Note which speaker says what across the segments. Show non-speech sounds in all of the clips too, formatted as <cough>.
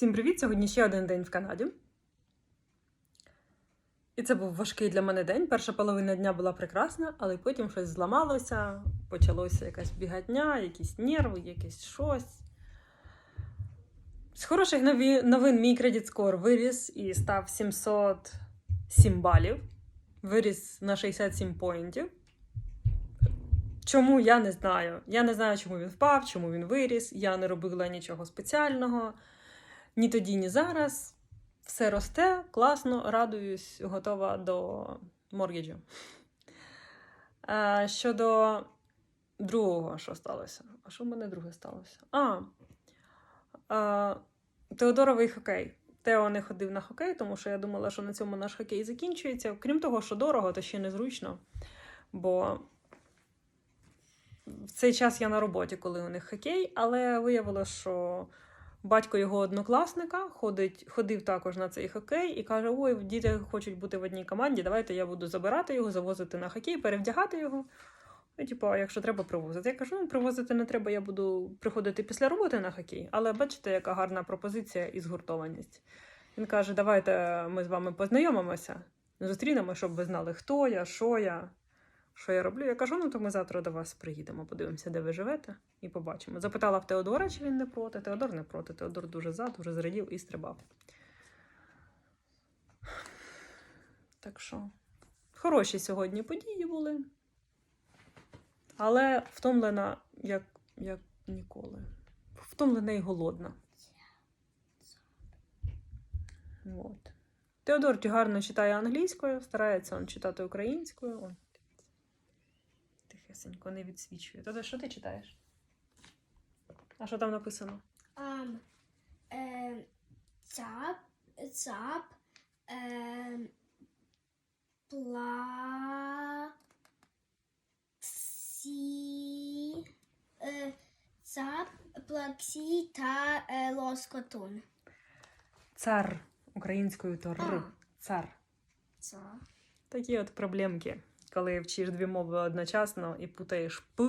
Speaker 1: Всім привіт! Сьогодні ще один день в Канаді. І це був важкий для мене день. Перша половина дня була прекрасна, але потім щось зламалося, почалося якась бігатня, якісь нерви, якесь щось. З хороших новин мій кредит скор виріс і став 707 балів. Виріс на 67 поінтів. Чому я не знаю. Я не знаю, чому він впав, чому він виріс. Я не робила нічого спеціального. Ні тоді, ні зараз. Все росте, класно, радуюсь, готова до моргіджу. Щодо другого, що сталося? А що в мене друге сталося? А, а Теодоровий хокей. Тео не ходив на хокей, тому що я думала, що на цьому наш хокей закінчується. Крім того, що дорого, то ще незручно. Бо в цей час я на роботі, коли у них хокей, але виявилося, що батько його однокласника ходить, ходив також на цей хокей і каже: Ой, діти хочуть бути в одній команді, давайте я буду забирати його, завозити на хокей, перевдягати його. І, типу, якщо треба привозити. Я кажу, ну привозити не треба, я буду приходити після роботи на хокей. Але бачите, яка гарна пропозиція і згуртованість. Він каже: давайте ми з вами познайомимося, зустрінемо, щоб ви знали, хто я, що я, що я роблю. Я кажу, ну то ми завтра до вас приїдемо, подивимося, де ви живете, і побачимо. Запитала в Теодора, чи він не проти. Теодор не проти. Теодор дуже за, дуже зрадів і стрибав. Так що, хороші сьогодні події були. Але втомлена, як, як ніколи. Втомлена і голодна. От. Теодор гарно читає англійською, старається он читати українською. Тихесенько не відсвічує. Тоді що ти читаєш? А що там написано?
Speaker 2: Um, um, цап, цап, um, пла, ксі, е, цап, плаксі та е, лоскотун.
Speaker 1: Цар українською то р.
Speaker 2: А.
Speaker 1: Цар.
Speaker 2: Це.
Speaker 1: Такі от проблемки, коли вчиш дві мови одночасно і путаєш п.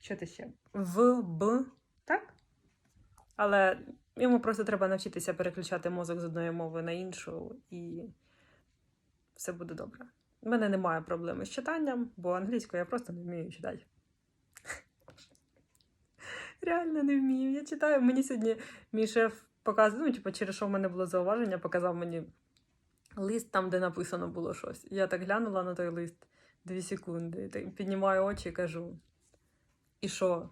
Speaker 1: Що ти ще? В, Б, так? Але йому просто треба навчитися переключати мозок з одної мови на іншу, і все буде добре. У мене немає проблеми з читанням, бо англійською я просто не вмію читати. <laughs> Реально не вмію. Я читаю. Мені сьогодні мій шеф показує, ну, типу, через що в мене було зауваження, показав мені лист там, де написано було щось. Я так глянула на той лист дві секунди, піднімаю очі і кажу: І що?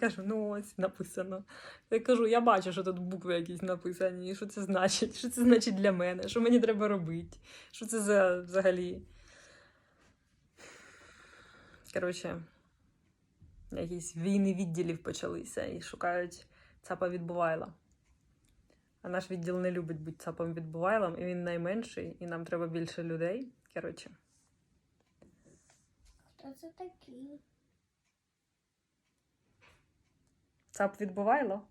Speaker 1: Каже, ну ось написано. Я кажу, я бачу, що тут букви якісь написані, і що це значить, що це значить для мене, що мені треба робити, що це за взагалі. Коротше, якісь війни відділів почалися і шукають цапа відбувайла. А наш відділ не любить бути цапом відбувайлом, і він найменший, і нам треба більше людей. Коротше,
Speaker 2: Хто це такий?
Speaker 1: цап відбувайло.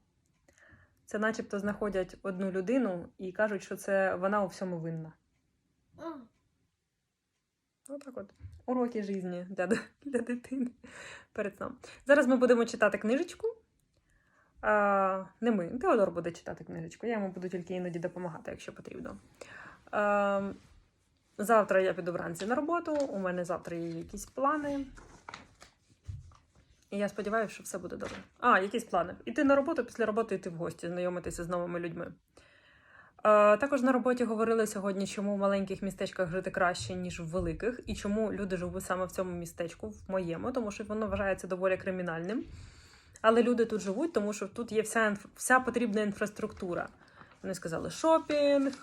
Speaker 1: Це начебто знаходять одну людину і кажуть, що це вона у всьому винна.
Speaker 2: А,
Speaker 1: Отак от. Уроки житті для, для дитини перед сном. Зараз ми будемо читати книжечку. А, не ми, Теодор буде читати книжечку. Я йому буду тільки іноді допомагати, якщо потрібно. А, завтра я піду вранці на роботу. У мене завтра є якісь плани. І я сподіваюся, що все буде добре. А, якісь плани. Іти на роботу, після роботи йти в гості, знайомитися з новими людьми. Е, Також на роботі говорили сьогодні, чому в маленьких містечках жити краще, ніж в великих, і чому люди живуть саме в цьому містечку, в моєму, тому що воно вважається доволі кримінальним. Але люди тут живуть, тому що тут є вся, вся потрібна інфраструктура. Вони сказали шопінг,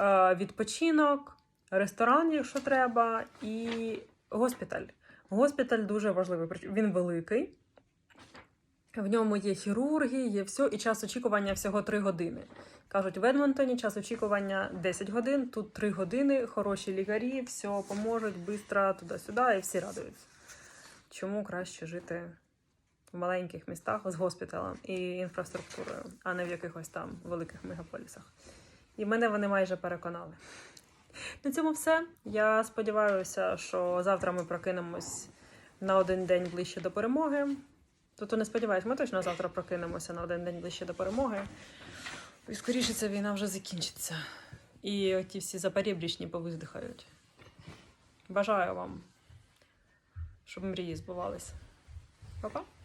Speaker 1: е, відпочинок, ресторан, якщо треба, і госпіталь. Госпіталь дуже важливий. Він великий. В ньому є хірурги, є все, і час очікування всього 3 години. Кажуть, в Едмонтоні час очікування 10 годин, тут 3 години, хороші лікарі, все поможуть, швидко, туди-сюди, і всі радуються. Чому краще жити в маленьких містах з госпіталем і інфраструктурою, а не в якихось там великих мегаполісах? І мене вони майже переконали. На цьому все. Я сподіваюся, що завтра ми прокинемось на один день ближче до перемоги. Тобто не сподіваюся, ми точно завтра прокинемося на один день ближче до перемоги. І скоріше ця війна вже закінчиться. І оті всі запорєбрічні повиздихають. Бажаю вам, щоб мрії збувались. Па-па!